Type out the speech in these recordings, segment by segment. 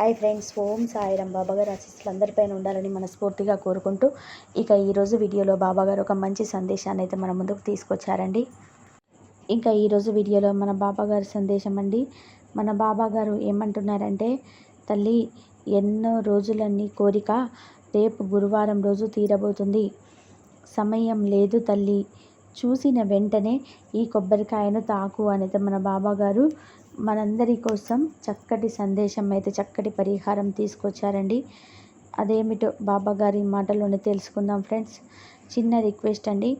Hi friends ఓం సాయిరాం. బాబాగారు ఆశీస్సులు అందరిపైన ఉండాలని మనస్ఫూర్తిగా కోరుకుంటూ ఇక ఈరోజు వీడియోలో బాబాగారు ఒక మంచి సందేశాన్ని అయితే మన ముందుకు తీసుకొచ్చారండి. ఇంకా ఈరోజు వీడియోలో మన బాబాగారి సందేశం అండి. మన బాబాగారు ఏమంటున్నారంటే తల్లి ఎన్నో రోజులన్నీ కోరిక రేపు గురువారం రోజు తీరబోతుంది. సమయం లేదు తల్లి. చూసిన వెంటనే ఈ కొబ్బరికాయను తాకు అనేది మన బాబాగారు మనందరి కోసం చక్కటి సందేశం అయితే చక్కటి పరిహారం తీసుకొచ్చారండి. అదేమిటో బాబా గారి మాటలోనే తెలుసుకుందాం ఫ్రెండ్స్. చిన్న రిక్వెస్ట్ అండి.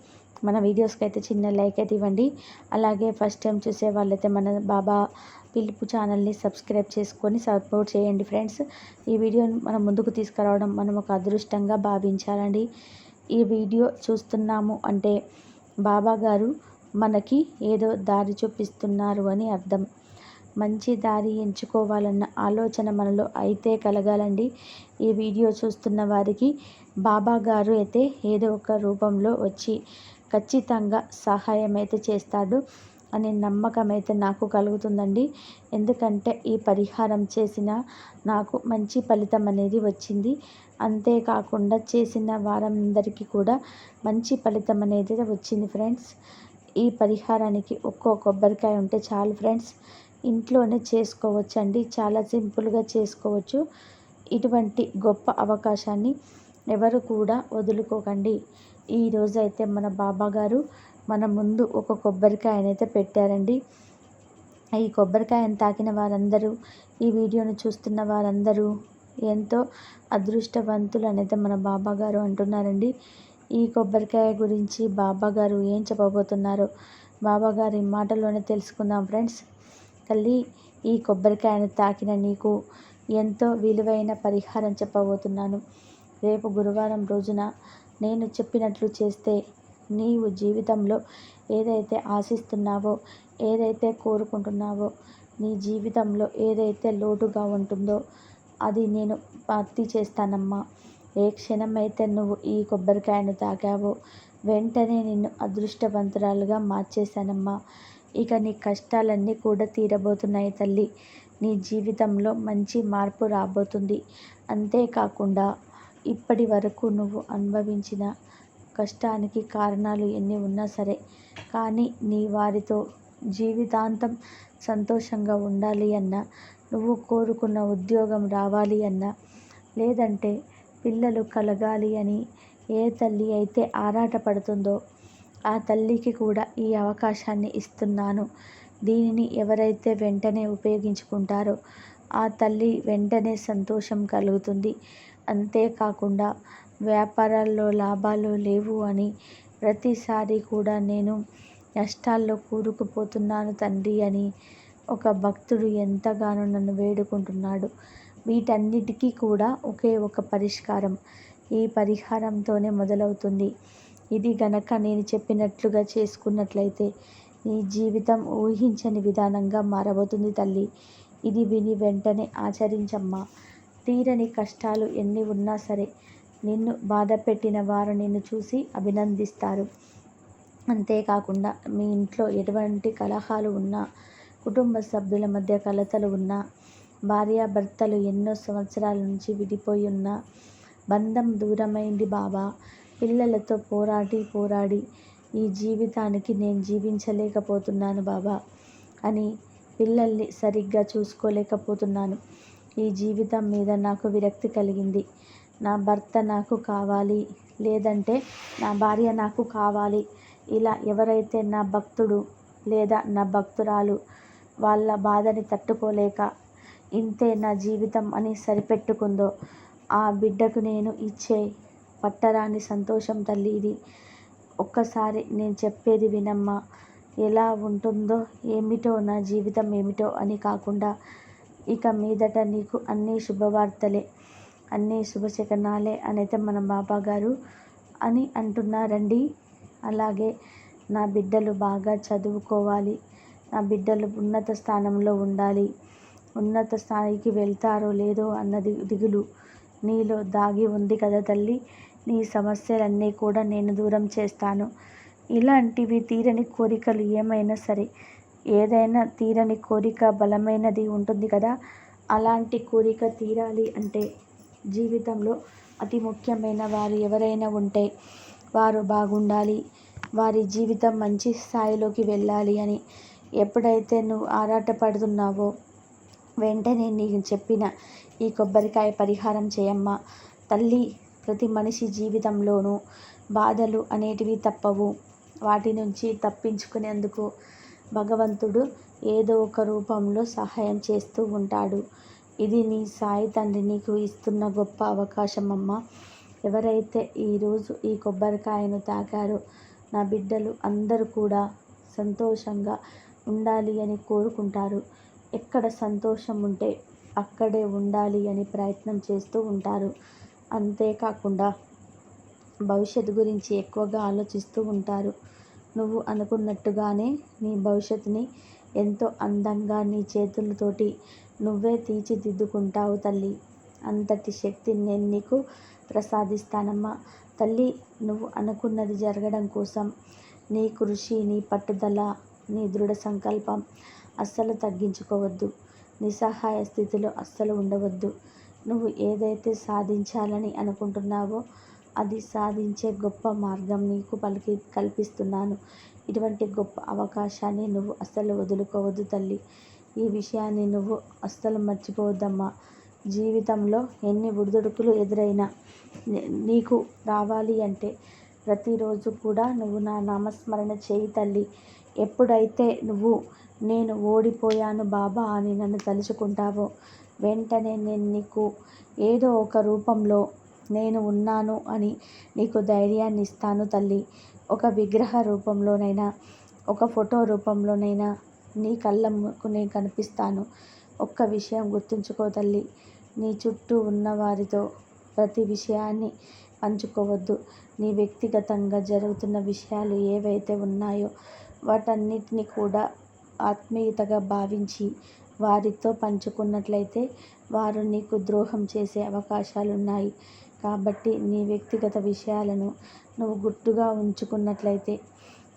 మన వీడియోస్కి అయితే చిన్న లైక్ అయితే ఇవ్వండి. అలాగే ఫస్ట్ టైం చూసే వాళ్ళైతే మన బాబా పిలుపు ఛానల్ని సబ్స్క్రైబ్ చేసుకొని సపోర్ట్ చేయండి ఫ్రెండ్స్. ఈ వీడియోని మనం ముందుకు తీసుకురావడం మనం ఒక అదృష్టంగా భావించాలండి. ఈ వీడియో చూస్తున్నాము అంటే బాబా గారు మనకి ఏదో దారి చూపిస్తున్నారు అని అర్థం. మంచి దారి ఎంచుకోవాలన్న ఆలోచన మనలో అయితే కలగాలండి. ఈ వీడియో చూస్తున్న వారికి బాబా గారు అయితే ఏదో ఒక రూపంలో వచ్చి ఖచ్చితంగా సహాయం అయితే చేస్తాడు అనే నమ్మకం అయితే నాకు కలుగుతుందండి. ఎందుకంటే ఈ పరిహారం చేసిన నాకు మంచి ఫలితం అనేది వచ్చింది. అంతేకాకుండా చేసిన వారందరికీ కూడా మంచి ఫలితం అనేది వచ్చింది ఫ్రెండ్స్. ఈ పరిహారానికి ఒక్కో కొబ్బరికాయ ఉంటే చాలు ఫ్రెండ్స్. ఇంట్లోనే చేసుకోవచ్చండి. చాలా సింపుల్గా చేసుకోవచ్చు. ఇటువంటి గొప్ప అవకాశాన్ని ఎవరు కూడా వదులుకోకండి. ఈరోజు అయితే మన బాబా గారు మన ముందు ఒక కొబ్బరికాయనైతే పెట్టారండి. ఈ కొబ్బరికాయను తాకిన వారందరూ ఈ వీడియోను చూస్తున్న వారందరూ ఎంతో అదృష్టవంతులు అనేది మన బాబా గారు అంటున్నారండి. ఈ కొబ్బరికాయ గురించి బాబా గారు ఏం చెప్పబోతున్నారు బాబా గారి మాటలోనే తెలుసుకుందాం ఫ్రెండ్స్. తల్లి ఈ కొబ్బరికాయను తాకిన నీకు ఎంతో విలువైన పరిహారం చెప్పబోతున్నాను. రేపు గురువారం రోజున నేను చెప్పినట్లు చేస్తే నీవు జీవితంలో ఏదైతే ఆశిస్తున్నావో ఏదైతే కోరుకుంటున్నావో నీ జీవితంలో ఏదైతే లోటుగా ఉంటుందో అది నేను భర్తీ చేస్తానమ్మా. ఏ క్షణమైతే నువ్వు ఈ కొబ్బరికాయను తాకావో వెంటనే నిన్ను అదృష్టవంతురాలుగా మార్చేశానమ్మా. ఇక నీ కష్టాలన్నీ కూడా తీరబోతున్నాయి తల్లి. నీ జీవితంలో మంచి మార్పు రాబోతుంది. అంతేకాకుండా ఇప్పటి వరకు నువ్వు అనుభవించిన కష్టానికి కారణాలు ఎన్ని ఉన్నా సరే కానీ నీ వారితో జీవితాంతం సంతోషంగా ఉండాలి అన్న నువ్వు కోరుకున్న ఉద్యోగం రావాలి అన్న లేదంటే పిల్లలు కలగాలి అని ఏ తల్లి అయితే ఆరాటపడుతుందో ఆ తల్లికి కూడా ఈ అవకాశాన్ని ఇస్తున్నాను. దీనిని ఎవరైతే వెంటనే ఉపయోగించుకుంటారో ఆ తల్లి వెంటనే సంతోషం కలుగుతుంది. అంతేకాకుండా వ్యాపారాల్లో లాభాలు లేవు అని ప్రతిసారి కూడా నేను నష్టాల్లో కూరుకుపోతున్నాను తండ్రి అని ఒక భక్తుడు ఎంతగానో నన్ను వేడుకుంటున్నాడు. వీటన్నిటికీ కూడా ఒకే ఒక పరిష్కారం. ఈ పరిహారంతోనే మొదలవుతుంది. ఇది గనక నేను చెప్పినట్లుగా చేసుకున్నట్లయితే నీ జీవితం ఊహించని విధానంగా మారబోతుంది తల్లి. ఇది విని వెంటనే ఆచరించమ్మా. తీరని కష్టాలు ఎన్ని ఉన్నా సరే నిన్ను బాధ పెట్టిన వారు నిన్ను చూసి అభినందిస్తారు. అంతేకాకుండా మీ ఇంట్లో ఎటువంటి కలహాలు ఉన్నా కుటుంబ సభ్యుల మధ్య కలతలు ఉన్నా భార్యాభర్తలు ఎన్నో సంవత్సరాల నుంచి విడిపోయి ఉన్న బంధం దూరమైంది బాబా. పిల్లలతో పోరాడి పోరాడి ఈ జీవితానికి నేను జీవించలేకపోతున్నాను బాబా అని పిల్లల్ని సరిగ్గా చూసుకోలేకపోతున్నాను. ఈ జీవితం మీద నాకు విరక్తి కలిగింది. నా భర్త నాకు కావాలి లేదంటే నా భార్య నాకు కావాలి. ఇలా ఎవరైతే నా భక్తుడు లేదా నా భక్తురాలు వాళ్ళ బాధని తట్టుకోలేక ఇంతే నా జీవితం అని సరిపెట్టుకుందో ఆ బిడ్డకు నేను ఇచ్చే పట్టరాని సంతోషం తల్లి ఇది. ఒక్కసారి నేను చెప్పేది వినమ్మా. ఎలా ఉంటుందో ఏమిటో నా జీవితం ఏమిటో అని కాకుండా ఇక మీదట నీకు అన్నీ శుభవార్తలే అన్నీ శుభశకనాలే అనైతే మన బాబా గారు అని అంటున్నారండి. అలాగే నా బిడ్డలు బాగా చదువుకోవాలి నా బిడ్డలు ఉన్నత స్థానంలో ఉండాలి ఉన్నత స్థాయికి వెళ్తారో లేదో అన్నది దిగులు నీలో దాగి ఉంది కదా తల్లి. నీ సమస్యలన్నీ కూడా నేను దూరం చేస్తాను. ఇలాంటివి తీరని కోరికలు ఏమైనా సరే ఏదైనా తీరని కోరిక బలమైనది ఉంటుంది కదా. అలాంటి కోరిక తీరాలి అంటే జీవితంలో అతి ముఖ్యమైన వారు ఎవరైనా ఉంటే వారు బాగుండాలి. వారి జీవితం మంచి స్థాయిలోకి వెళ్ళాలి అని ఎప్పుడైతే నువ్వు ఆరాటపడుతున్నావో వెంటనే నీకు చెప్పిన ఈ కొబ్బరికాయ పరిహారం చేయమ్మా. తల్లి ప్రతి మనిషి జీవితంలోనూ బాధలు అనేటివి తప్పవు. వాటి నుంచి తప్పించుకునేందుకు భగవంతుడు ఏదో ఒక రూపంలో సహాయం చేస్తూ ఉంటాడు. ఇది నీ సాయి తండ్రి నీకు ఇస్తున్న గొప్ప అవకాశం అమ్మ. ఎవరైతే ఈరోజు ఈ కొబ్బరికాయను తాకారో నా బిడ్డలు అందరూ కూడా సంతోషంగా ఉండాలి అని కోరుకుంటారు. ఎక్కడ సంతోషం ఉంటే అక్కడే ఉండాలి అని ప్రయత్నం చేస్తూ ఉంటారు. అంతేకాకుండా భవిష్యత్తు గురించి ఎక్కువగా ఆలోచిస్తూ ఉంటారు. నువ్వు అనుకున్నట్టుగానే నీ భవిష్యత్తుని ఎంతో అందంగా నీ చేతులతోటి నువ్వే తీర్చిదిద్దుకుంటావు తల్లి. అంతటి శక్తిని నేను నీకు ప్రసాదిస్తానమ్మా. తల్లి నువ్వు అనుకున్నది జరగడం కోసం నీ కృషి నీ పట్టుదల నీ దృఢ సంకల్పం అస్సలు తగ్గించుకోవద్దు. నిస్సహాయ స్థితిలో అస్సలు ఉండవద్దు. నువ్వు ఏదైతే సాధించాలని అనుకుంటున్నావో అది సాధించే గొప్ప మార్గం నీకు పలికి కల్పిస్తున్నాను. ఇటువంటి గొప్ప అవకాశాన్ని నువ్వు అస్సలు వదులుకోవద్దు తల్లి. ఈ విషయాన్ని నువ్వు అస్సలు మర్చిపోవద్దమ్మా. జీవితంలో ఎన్ని ఒడిదుడుకులు ఎదురైనా నీకు రావాలి అంటే ప్రతిరోజు కూడా నువ్వు నా నామస్మరణ చేయి తల్లి. ఎప్పుడైతే నువ్వు నేను ఓడిపోయాను బాబా అని నన్ను తలుచుకుంటావో వెంటనే నేను నీకు ఏదో ఒక రూపంలో నేను ఉన్నాను అని నీకు ధైర్యాన్ని ఇస్తాను తల్లి. ఒక విగ్రహ రూపంలోనైనా ఒక ఫోటో రూపంలోనైనా నీ కళ్ళకు నేను కనిపిస్తాను. ఒక్క విషయం గుర్తుంచుకో తల్లి. నీ చుట్టూ ఉన్న వారితో ప్రతి విషయాన్ని పంచుకోవద్దు. నీ వ్యక్తిగతంగా జరుగుతున్న విషయాలు ఏవైతే ఉన్నాయో వాటన్నిటిని కూడా ఆత్మీయతగా భావించి వారితో పంచుకున్నట్లయితే వారు నీకు ద్రోహం చేసే అవకాశాలు ఉన్నాయి కాబట్టి నీ వ్యక్తిగత విషయాలను నువ్వు గుట్టుగా ఉంచుకున్నట్లయితే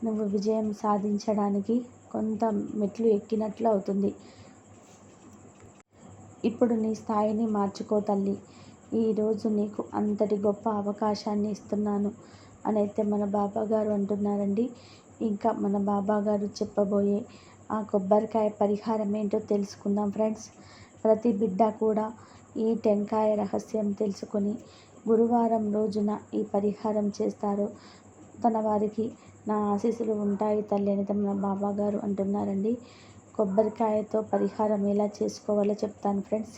నువ్వు విజయం సాధించడానికి కొంత మెట్లు ఎక్కినట్లు అవుతుంది. ఇప్పుడు నీ స్థాయిని మార్చుకో తల్లి. ఈరోజు నీకు అంతటి గొప్ప అవకాశాన్ని ఇస్తున్నాను అని అయితే మన బాబా గారు అంటున్నారండి. ఇంకా మన బాబా గారు చెప్పబోయే ఆ కొబ్బరికాయ పరిహారం ఏంటో తెలుసుకుందాం ఫ్రెండ్స్. ప్రతి బిడ్డ కూడా ఈ టెంకాయ రహస్యం తెలుసుకొని గురువారం రోజున ఈ పరిహారం చేస్తారు. తన వారికి నా ఆశీస్సులు ఉంటాయి తల్లి అని మన బాబా గారు అంటున్నారండి. కొబ్బరికాయతో పరిహారం ఎలా చేసుకోవాలో చెప్తాను ఫ్రెండ్స్.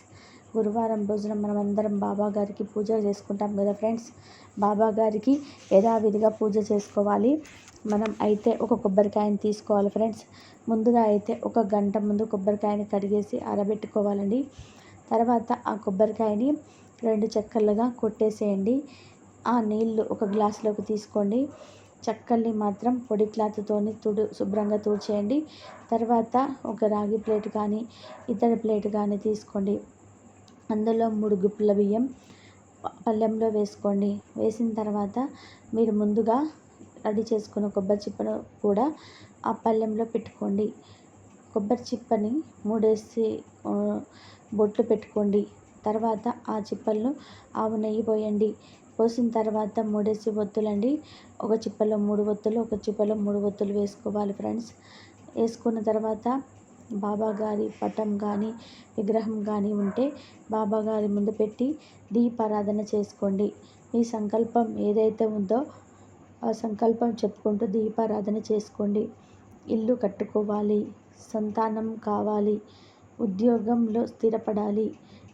గురువారం రోజున మనం అందరం బాబా గారికి పూజ చేసుకుంటాం కదా ఫ్రెండ్స్. బాబా గారికి యథావిధిగా పూజ చేసుకోవాలి. మనం అయితే ఒక కొబ్బరికాయని తీసుకోవాలి ఫ్రెండ్స్. ముందుగా అయితే ఒక గంట ముందు కొబ్బరికాయని కడిగేసి ఆరబెట్టుకోవాలండి. తర్వాత ఆ కొబ్బరికాయని రెండు చెక్కలుగా కొట్టేసేయండి. ఆ నీళ్ళు ఒక గ్లాసులోకి తీసుకోండి. చక్కల్ని మాత్రం పొడి క్లాత్తోని తుడు శుభ్రంగా తుడిచేయండి. తర్వాత ఒక రాగి ప్లేట్ కానీ ఇతర ప్లేట్ కానీ తీసుకోండి. అందులో మూడు గుప్పుల బియ్యం పళ్ళెంలో వేసుకోండి. వేసిన తర్వాత మీరు ముందుగా రెడీ చేసుకున్న కొబ్బరి చిప్పను కూడా ఆ పళ్ళెంలో పెట్టుకోండి. కొబ్బరి చిప్పని మూడేసి బొట్లు పెట్టుకోండి. తర్వాత ఆ చిప్పలను ఆవు నెయ్యి పోయండి. పోసిన తర్వాత మూడేసి ఒత్తులండి. ఒక చిప్పలో మూడు ఒత్తులు ఒక చిప్పలో మూడు ఒత్తులు వేసుకోవాలి ఫ్రెండ్స్. వేసుకున్న తర్వాత బాబా గారి పటం కానీ విగ్రహం కానీ ఉంటే బాబా గారి ముందు పెట్టి దీపారాధన చేసుకోండి. మీ సంకల్పం ఏదైతే ఉందో ఆ సంకల్పం చెప్పుకుంటూ దీపారాధన చేసుకోండి. ఇల్లు కట్టుకోవాలి సంతానం కావాలి ఉద్యోగంలో స్థిరపడాలి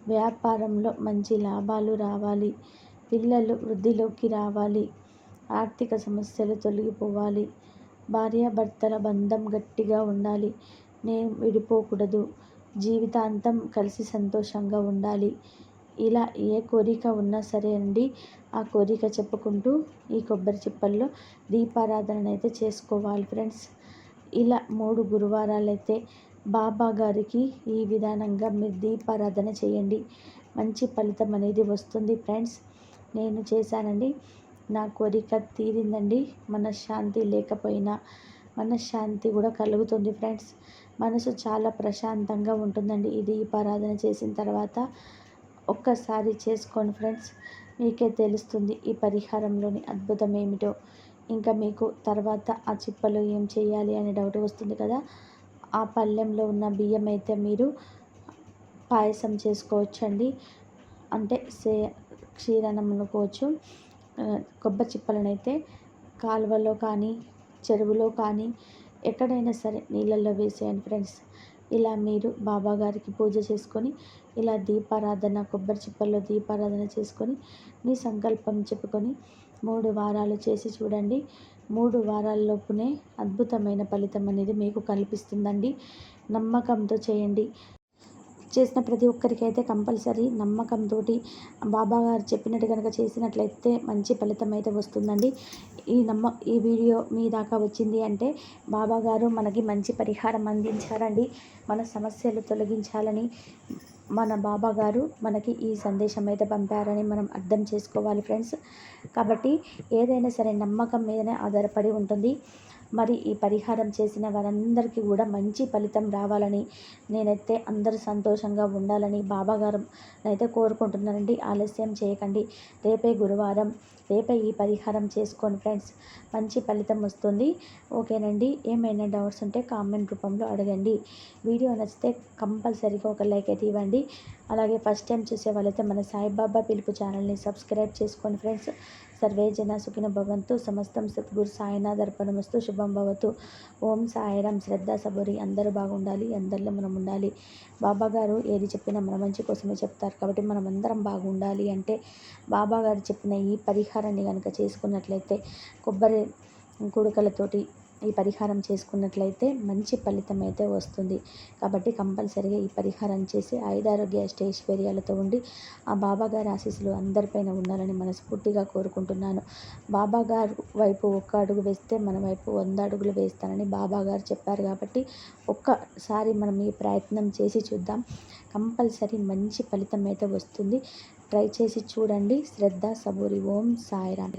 వ్యాపారంలో మంచి లాభాలు రావాలి పిల్లలు వృద్ధిలోకి రావాలి ఆర్థిక సమస్యలు తొలగిపోవాలి భార్యాభర్తల బంధం గట్టిగా ఉండాలి నేను విడిపోకూడదు జీవితాంతం కలిసి సంతోషంగా ఉండాలి ఇలా ఏ కోరిక ఉన్నా సరే అండి ఆ కోరిక చెప్పుకుంటూ ఈ కొబ్బరి చిప్పల్లో దీపారాధన అయితే చేసుకోవాలి ఫ్రెండ్స్. ఇలా మూడు గురువారాలు అయితే బాబా గారికి ఈ విధానంగా మీరు దీపారాధన చేయండి. మంచి ఫలితం అనేది వస్తుంది ఫ్రెండ్స్. నేను చేశానండి. నా కోరిక తీరిందండి. మనశ్శాంతి లేకపోయినా మనశ్శాంతి కూడా కలుగుతుంది ఫ్రెండ్స్. మనసు చాలా ప్రశాంతంగా ఉంటుందండి ఈ దీపారాధన చేసిన తర్వాత. ఒక్కసారి చేసుకోండి ఫ్రెండ్స్. మీకే తెలుస్తుంది ఈ పరిహారంలోని అద్భుతం ఏమిటో. ఇంకా మీకు తర్వాత ఆ చిప్పలో ఏం చేయాలి అనే డౌట్ వస్తుంది కదా. ఆ పళ్ళెంలో ఉన్న బియ్యం అయితే మీరు పాయసం చేసుకోవచ్చండి. అంటే సే క్షీరణం అనుకోవచ్చు కొబ్బరి చిప్పలను అయితే కాలువలో కానీ చెరువులో కానీ ఎక్కడైనా సరే నీళ్ళల్లో వేసేయండి ఫ్రెండ్స్. ఇలా మీరు బాబా గారికి పూజ చేసుకొని ఇలా దీపారాధన కొబ్బరి చిప్పల్లో దీపారాధన చేసుకొని మీ సంకల్పం చెప్పుకొని మూడు వారాలు చేసి చూడండి. మూడు వారాల్లోపునే అద్భుతమైన ఫలితం అనేది మీకు కల్పిస్తుందండి. నమ్మకంతో చేయండి. చేసిన ప్రతి ఒక్కరికి అయితే కంపల్సరీ నమ్మకంతో బాబా గారు చెప్పినట్టు కనుక చేసినట్లయితే మంచి ఫలితం అయితే వస్తుందండి. ఈ నమ్మ ఈ వీడియో మీ దాకా వచ్చింది అంటే బాబా గారు మనకి మంచి పరిహారం అందించారండి. మన సమస్యలు తొలగించాలని మన బాబా గారు మనకి ఈ సందేశం అయితే పంపారని మనం అర్థం చేసుకోవాలి ఫ్రెండ్స్. కాబట్టి ఏదైనా సరే నమ్మకం మీదనే ఆధారపడి ఉంటుంది. మరి ఈ పరిహారం చేసిన వారందరికీ కూడా మంచి ఫలితం రావాలని నేనైతే అందరూ సంతోషంగా ఉండాలని బాబాగారు అయితే కోరుకుంటున్నానండి ఆలస్యం చేయకండి. రేపే గురువారం రేపే ఈ పరిహారం చేసుకోండి ఫ్రెండ్స్. మంచి ఫలితం వస్తుంది. ఓకేనండి. ఏమైనా డౌట్స్ ఉంటే కామెంట్ రూపంలో అడగండి. వీడియో నచ్చితే కంపల్సరీగా ఒక లైక్ అయితే ఇవ్వండి. అలాగే ఫస్ట్ టైం చూసే వాళ్ళైతే మన సాయిబాబా పిలుపు ఛానల్ని సబ్స్క్రైబ్ చేసుకోండి ఫ్రెండ్స్ సర్వే జన సుఖిన భవంతు సమస్తం సద్గురు సాయినాథ్ అర్పణమస్తు శుభం భవతు. ఓం సాయిరాం శ్రద్ధ సబరి అందరూ బాగుండాలి అందరిలో మనం ఉండాలి. బాబా గారు ఏది చెప్పినా మన మంచి కోసమే చెప్తారు కాబట్టి మనం అందరం బాగుండాలి అంటే బాబా గారు చెప్పిన ఈ పరిహారాన్ని కనుక చేసుకున్నట్లయితే కొబ్బరి కుడుకలతోటి ఈ పరిహారం చేసుకున్నట్లయితే మంచి ఫలితం అయితే వస్తుంది. కాబట్టి కంపల్సరీగా ఈ పరిహారం చేసి ఐదారోగ్య అష్టైశ్వర్యాలతో ఉండి ఆ బాబాగారి ఆశీస్సులు అందరిపైన ఉండాలని మనస్ఫూర్తిగా కోరుకుంటున్నాను. బాబాగారు వైపు ఒక్క అడుగు వేస్తే మన వైపు వంద అడుగులు వేస్తానని బాబాగారు చెప్పారు కాబట్టి ఒక్కసారి మనం ఈ ప్రయత్నం చేసి చూద్దాం. కంపల్సరీ మంచి ఫలితం అయితే వస్తుంది. ట్రై చేసి చూడండి. శ్రద్ధ సబూరి. ఓం సాయిరామ్.